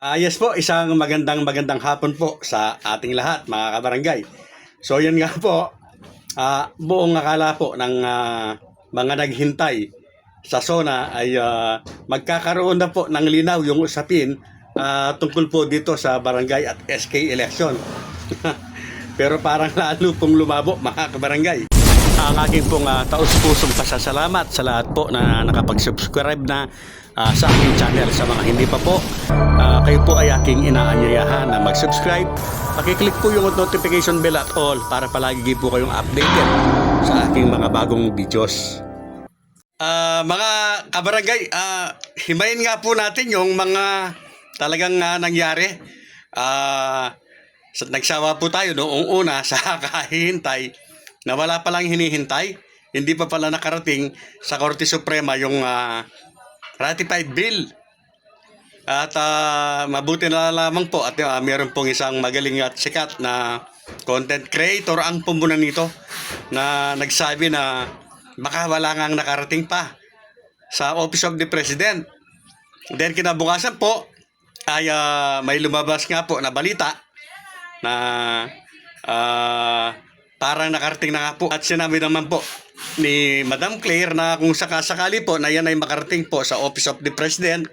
Ah, yes po, isang magandang magandang hapon po sa ating lahat, mga kabarangay. So yan nga po, ah, buong akala po ng ah, mga naghintay sa SONA ay ah, magkakaroon na po ng linaw yung usapin ah, tungkol po dito sa barangay at SK election. Pero parang lalo pong lumabo mga kabarangay. Ang aking pong uh, taus-pusong pasasalamat sa lahat po na nakapag-subscribe na ah, sa aking channel. Sa mga hindi pa po, ah, kayo po ay aking inaanyayahan na mag-subscribe. Pakiclick po yung notification bell at all para palagi po kayong updated sa aking mga bagong videos. Ah, mga kabarangay, ah, himayin nga po natin yung mga talagang ah, nangyari. Sa nagsawa po tayo noong una sa kahihintay na wala palang hinihintay. Hindi pa pala nakarating sa Korte Suprema yung ah, ratified bill. At ah, mabuti na lamang po at ah, meron pong isang magaling at sikat na content creator ang pumuna nito na nagsabi na baka wala ngang nakarating pa sa Office of the President. Then kinabukasan po ay ah, may lumabas nga po na balita na ah, parang nakarating na nga po at sinabi naman po ni Madam Claire na kung sakasakali po na yan ay makarating po sa Office of the President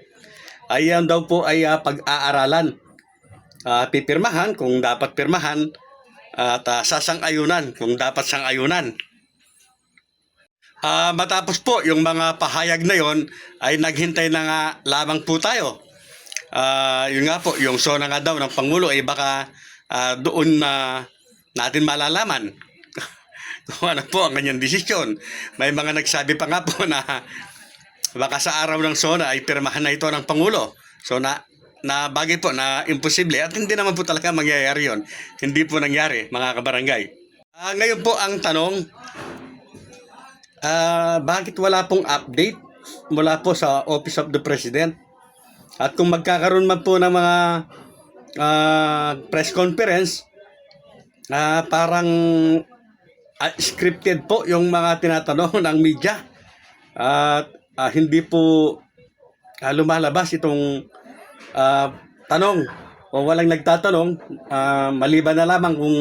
ay yan daw po ay ah, pag-aaralan Ah, pipirmahan kung dapat pirmahan at ah, sasang-ayunan kung dapat sang-ayunan. Ah, matapos po yung mga pahayag na yon ay naghintay na nga lamang po tayo. Ah, yun nga po, yung sona nga daw ng Pangulo ay baka ah, doon na natin malalaman kung ano po ang kanyang desisyon. May mga nagsabi pa nga po na baka sa araw ng sona ay pirmahan na ito ng Pangulo. So na na bagay po na imposible at hindi naman po talaga mangyayari yon. Hindi po nangyari mga kabarangay. Ah, ngayon po ang tanong, ah, bakit wala pong update mula po sa Office of the President? At kung magkakaroon man po ng mga ah, press conference, ah, parang ah, scripted po yung mga tinatanong ng media. At ah, hindi po ah, lumalabas itong ah, tanong. O walang nagtatanong ah, maliban na lamang kung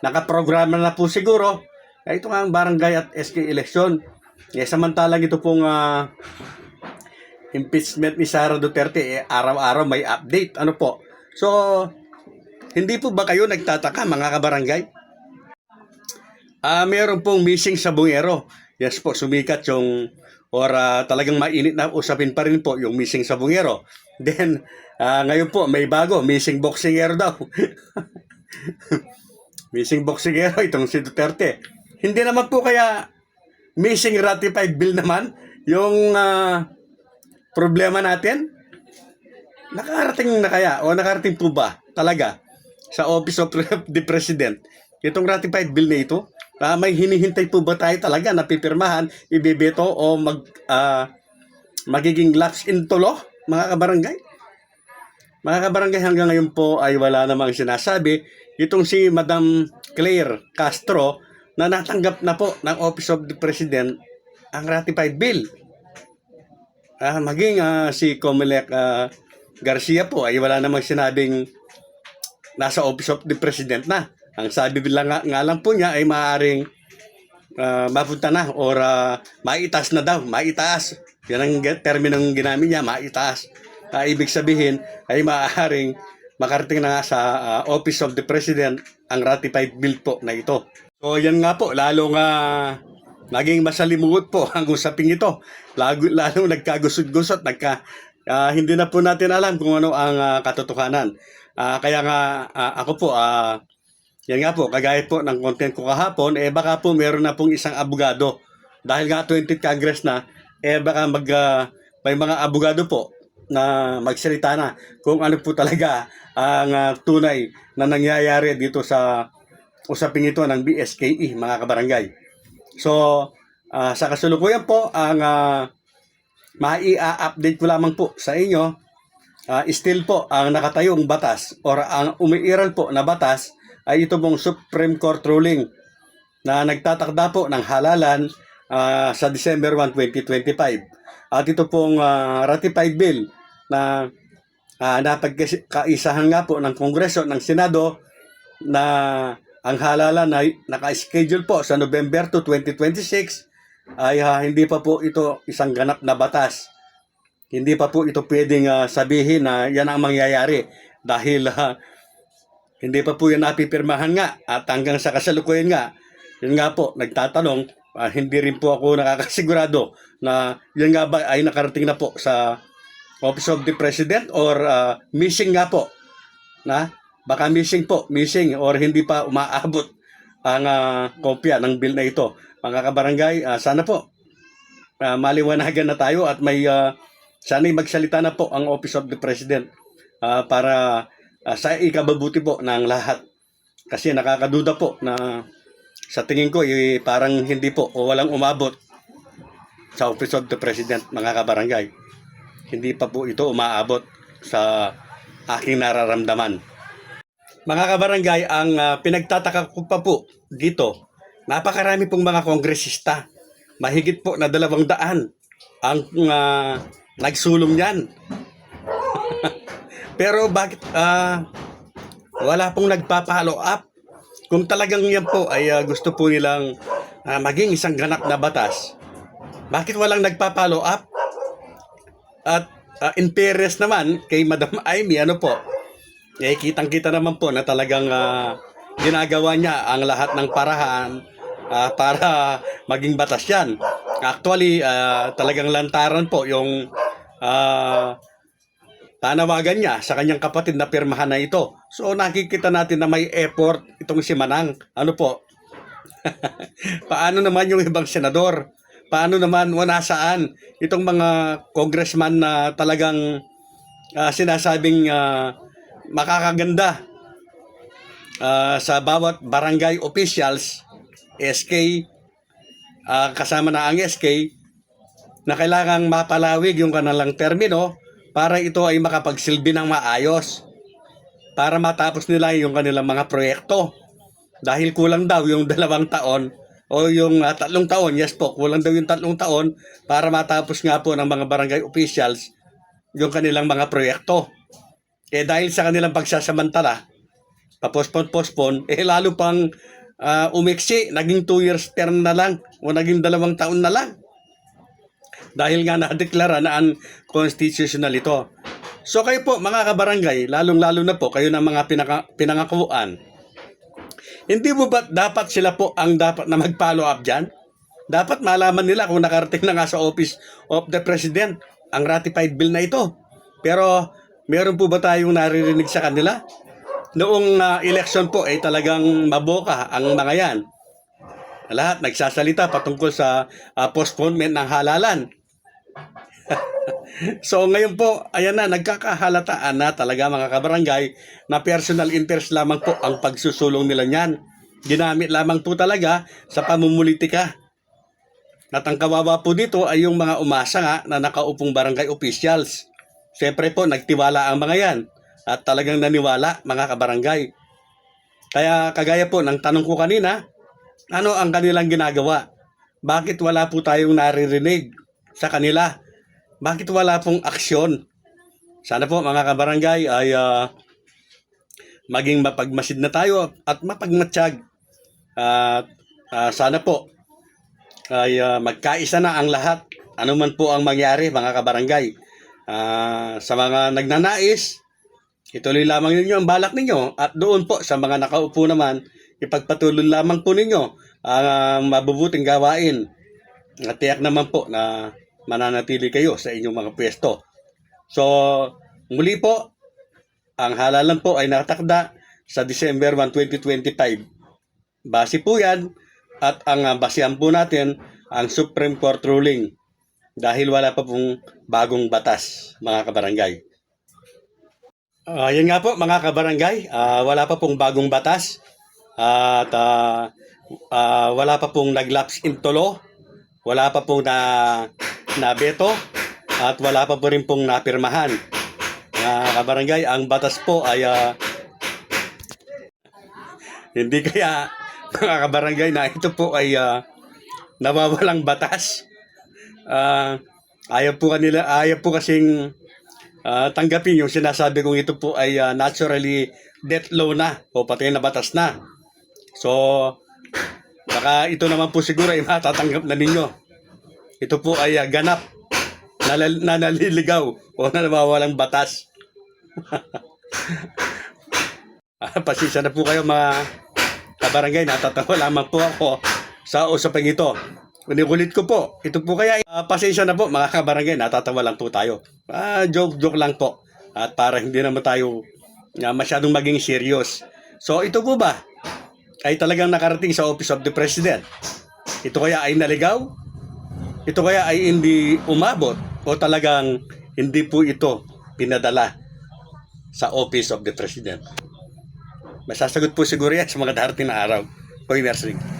nakaprograma na po siguro. Eh, ito nga ang barangay at SK election eh, samantalang ito pong ah, impeachment ni Sara Duterte eh, araw-araw may update. Ano po? So hindi po ba kayo nagtataka mga kabarangay Ah, meron pong missing sa bungero. Yes po, sumikat yung or ah, talagang mainit na usapin pa rin po yung missing sa bungero. Then, ah, ngayon po, may bago, missing boxingero daw. missing boxingero itong si Duterte. Hindi naman po kaya missing ratified bill naman yung ah, problema natin. Nakarating na kaya o nakarating po ba talaga sa Office of the President itong ratified bill na ito? Ah, may hinihintay po ba tayo talaga na pipirmahan, ibibeto o mag ah, magiging lapse into law, mga kabarangay? Mga kabarangay, hanggang ngayon po ay wala namang sinasabi itong si Madam Claire Castro na natanggap na po ng Office of the President ang ratified bill. Ah, maging ah, si Comelec ah, Garcia po ay wala namang sinabing nasa Office of the President na. Ang sabi lang nga, lang po niya ay maaaring ah, mapunta na or ah, maitaas na daw, maitaas. Yan ang terminong ginamit niya, maitaas. Ah, ibig sabihin ay maaaring makarating na nga sa ah, Office of the President ang ratified bill po na ito. So yan nga po, lalo nga naging masalimuot po ang usaping ito. Lalo, lalo nagkagusot-gusot, nagka, ah, hindi na po natin alam kung ano ang ah, katotohanan. Ah, kaya nga ah, ako po, ah, yan nga po, kagaya po ng content ko kahapon, eh baka po meron na pong isang abogado. Dahil nga 20th Congress na, eh baka mag, ah, may mga abogado po na magsalita na kung ano po talaga ang ah, tunay na nangyayari dito sa usaping ito ng BSKE, mga kabarangay. So, ah, sa kasalukuyan po, ang ah, mai-update ko lamang po sa inyo, ah, still po, ang nakatayong batas or ang umiiral po na batas ay ito pong Supreme Court ruling na nagtatakda po ng halalan ah, sa December 1, 2025. At ito pong ah, ratified bill na uh, napagkaisahan nga po ng Kongreso, ng Senado na ang halalan na naka-schedule po sa November 2, 2026 ay ah, hindi pa po ito isang ganap na batas. Hindi pa po ito pwedeng ah, sabihin na yan ang mangyayari dahil ah, hindi pa po yan napipirmahan nga at hanggang sa kasalukuyan nga, yun nga po, nagtatanong, ah, hindi rin po ako nakakasigurado na yun nga ba ay nakarating na po sa Office of the President or ah, missing nga po na baka missing po, missing or hindi pa umaabot ang ah, kopya ng bill na ito. Mga kabarangay, ah, sana po ah, maliwanagan na tayo at may ah, sana'y magsalita na po ang Office of the President ah, para ah, sa ikababuti po ng lahat. Kasi nakakaduda po na sa tingin ko eh, parang hindi po o walang umabot sa Office of the President mga kabarangay. Hindi pa po ito umaabot sa aking nararamdaman. Mga kabarangay, ang ah, pinagtataka ko pa po dito, napakarami pong mga kongresista. Mahigit po na dalawang daan ang ah, nagsulong niyan. Pero bakit ah, wala pong nagpa-follow up? Kung talagang yan po ay ah, gusto po nilang ah, maging isang ganap na batas, bakit walang nagpa-follow up? At ah, in fairness naman kay Madam Amy, ano po, eh, kitang-kita naman po na talagang ah, ginagawa niya ang lahat ng parahan ah, para maging batas yan. Actually, ah, talagang lantaran po yung ah, tanawagan niya sa kanyang kapatid na pirmahan na ito. So nakikita natin na may effort itong si Manang. Ano po? Paano naman yung ibang senador? Paano naman wala saan itong mga congressman na talagang ah, sinasabing ah, makakaganda ah, sa bawat barangay officials, SK, ah, kasama na ang SK, na kailangang mapalawig yung kanilang termino para ito ay makapagsilbi ng maayos para matapos nila yung kanilang mga proyekto. Dahil kulang daw yung dalawang taon o yung ah, tatlong taon, yes po, kulang daw yung tatlong taon para matapos nga po ng mga barangay officials yung kanilang mga proyekto. Eh dahil sa kanilang pagsasamantala, papospon-pospon, eh lalo pang ah, umiksi, naging 2 years term na lang o naging dalawang taon na lang dahil nga nadeklara na unconstitutional ito. So kayo po mga kabarangay, lalong-lalo na po kayo ng mga pinaka, pinangakuan, hindi mo ba dapat sila po ang dapat na mag-follow up dyan? Dapat malaman nila kung nakarating na nga sa Office of the President ang ratified bill na ito. Pero meron po ba tayong naririnig sa kanila? Noong ah, election po ay talagang maboka ang mga yan. Lahat nagsasalita patungkol sa ah, postponement ng halalan. So ngayon po, ayan na, nagkakahalataan na talaga mga kabarangay na personal interest lamang po ang pagsusulong nila niyan. Ginamit lamang po talaga sa pamumulitika. At ang kawawa po dito ay yung mga umasa nga na nakaupong barangay officials. Siyempre po, nagtiwala ang mga yan. At talagang naniwala mga kabarangay. Kaya kagaya po ng tanong ko kanina, ano ang kanilang ginagawa? Bakit wala po tayong naririnig sa kanila? Bakit wala pong aksyon? Sana po mga kabarangay ay ah, maging mapagmasid na tayo at mapagmatsyag. At ah, sana po ay ah, magkaisa na ang lahat. Ano man po ang mangyari mga kabarangay. Ah, sa mga nagnanais, ituloy lamang ninyo ang balak ninyo at doon po sa mga nakaupo naman, ipagpatuloy lamang po ninyo ang ah, mabubuting gawain. At tiyak naman po na mananatili kayo sa inyong mga pwesto. So, muli po, ang halalan po ay natakda sa December 1, 2025. Base po yan at ang uh, basehan po natin ang Supreme Court ruling dahil wala pa pong bagong batas, mga kabarangay. Ah, yan nga po, mga kabarangay, ah, wala pa pong bagong batas at ah, ah, wala pa pong naglaps into law, wala pa pong na na beto at wala pa po rin pong napirmahan. Mga kabarangay, ang batas po ay ah, hindi kaya mga kabarangay na ito po ay ah, nawawalang batas. Ah, ayaw po kanila, ayaw po kasing ah, tanggapin yung sinasabi kong ito po ay ah, naturally death law na o patay na batas na. So, baka ito naman po siguro ay matatanggap na ninyo. Ito po ay ah, ganap na, na naliligaw o na nawawalang batas. Ah, na po kayo mga kabarangay, natatawa lamang po ako sa usapang ito. Unikulit ko po, ito po kaya, ah, pasensya na po mga kabarangay, natatawa lang po tayo. Ah, joke-joke lang po. At para hindi naman tayo ah, masyadong maging serious. So ito po ba ay talagang nakarating sa Office of the President? Ito kaya ay naligaw? Ito kaya ay hindi umabot? O talagang hindi po ito pinadala sa Office of the President? Masasagot po siguro yan sa mga darating na araw. Hoy, Mersing.